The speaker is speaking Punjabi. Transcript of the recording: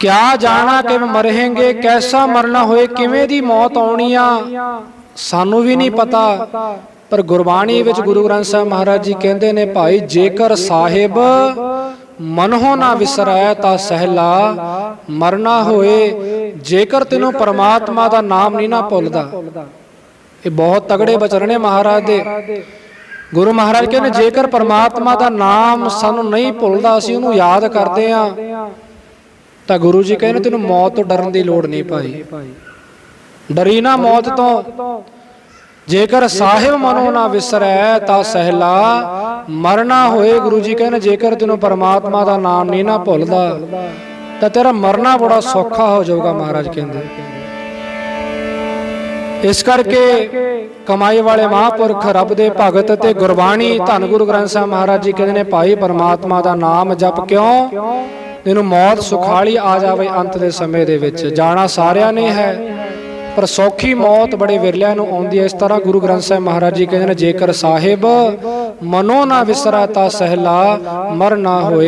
ਕਿਆ ਜਾਣਾ ਕਿ ਮਰਹੇਂਗੇ ਕੈਸਾ ਮਰਨਾ ਹੋਏ, ਕਿਵੇਂ ਦੀ ਮੌਤ ਆਉਣੀ ਆ ਸਾਨੂੰ ਵੀ ਨਹੀਂ ਪਤਾ। ਪਰ ਗੁਰਬਾਣੀ ਵਿੱਚ ਗੁਰੂ ਗ੍ਰੰਥ ਸਾਹਿਬ ਮਹਾਰਾਜ ਜੀ ਕਹਿੰਦੇ ਨੇ, ਭਾਈ, ਜੇਕਰ ਸਾਹਿਬ ਮਨਹੁ ਨਾ ਵਿਸਰੈ ਤਾਂ ਸਹਿਲਾ ਮਰਨਾ ਹੋਏ। ਜੇਕਰ ਤੈਨੂੰ ਪਰਮਾਤਮਾ ਦਾ ਨਾਮ ਨਹੀਂ ਨਾ ਭੁੱਲਦਾ। ਇਹ ਬਹੁਤ ਤਗੜੇ ਬਚਨ ਨੇ ਮਹਾਰਾਜ ਦੇ। ਗੁਰੂ ਮਹਾਰਾਜ ਕਹਿੰਦੇ, ਜੇਕਰ ਪਰਮਾਤਮਾ ਦਾ ਨਾਮ ਸਾਨੂੰ ਨਹੀਂ ਭੁੱਲਦਾ, ਅਸੀਂ ਉਹਨੂੰ ਯਾਦ ਕਰਦੇ ਆ ਤਾਂ ਗੁਰੂ ਜੀ ਕਹਿੰਦੇ ਤੈਨੂੰ ਮੌਤ ਤੋਂ ਡਰਨ ਦੀ ਲੋੜ ਨਹੀਂ ਭਾਈ। ਡਰੀ ਨਾ ਮੌਤ ਤੋਂ। ਜੇਕਰ ਸਾਹਿਬ ਮਨੋ ਨਾ ਵਿਸਰੈ ਤਾਂ ਸਹਿਲਾ, ਮਰਨਾ ਹੋਏ ਗੁਰੂ ਜੀ ਕਹਿੰਦੇ ਜੇਕਰ ਤੈਨੂੰ ਪਰਮਾਤਮਾ ਦਾ ਨਾਮ ਨਹੀਂ ਨਾ ਭੁੱਲਦਾ, ਤਾਂ ਤੇਰਾ ਮਰਨਾ ਬੜਾ ਸੌਖਾ ਹੋ ਜਾਊਗਾ ਮਹਾਰਾਜ ਕਹਿੰਦੇ। ਇਸ ਕਰਕੇ ਕਮਾਈ ਵਾਲੇ ਮਹਾਂਪੁਰਖ ਰੱਬ ਦੇ ਭਗਤ ਤੇ ਗੁਰਬਾਣੀ ਧੰਨ ਗੁਰੂ ਗ੍ਰੰਥ ਸਾਹਿਬ ਮਹਾਰਾਜ ਜੀ ਕਹਿੰਦੇ ਨੇ, ਭਾਈ ਪਰਮਾਤਮਾ ਦਾ ਨਾਮ ਜਪ ਕਿਉਂ? ਤੈਨੂੰ ਮੌਤ ਸੁਖਾਲੀ ਆ ਜਾਵੇ ਅੰਤ ਦੇ ਸਮੇਂ ਦੇ ਵਿੱਚ। ਜਾਣਾ ਸਾਰਿਆਂ ਨੇ ਹੈ। ਪਰ ਸੌਖੀ ਮੌਤ ਬੜੇ ਵਿਰਲਿਆਂ ਨੂੰ ਆਉਂਦੀ ਹੈ। ਇਸ ਤਰ੍ਹਾਂ ਗੁਰੂ ਗ੍ਰੰਥ ਸਾਹਿਬ ਮਹਾਰਾਜ ਜੀ ਕਹਿੰਦੇ ਨੇ ਜੇਕਰ ਸਾਹਿਬ ਮਨੋ ਨਾ ਵਿਸਰਾ ਤਾਂ ਸਹਿਲਾ ਮਰ ਨਾ ਹੋਏ।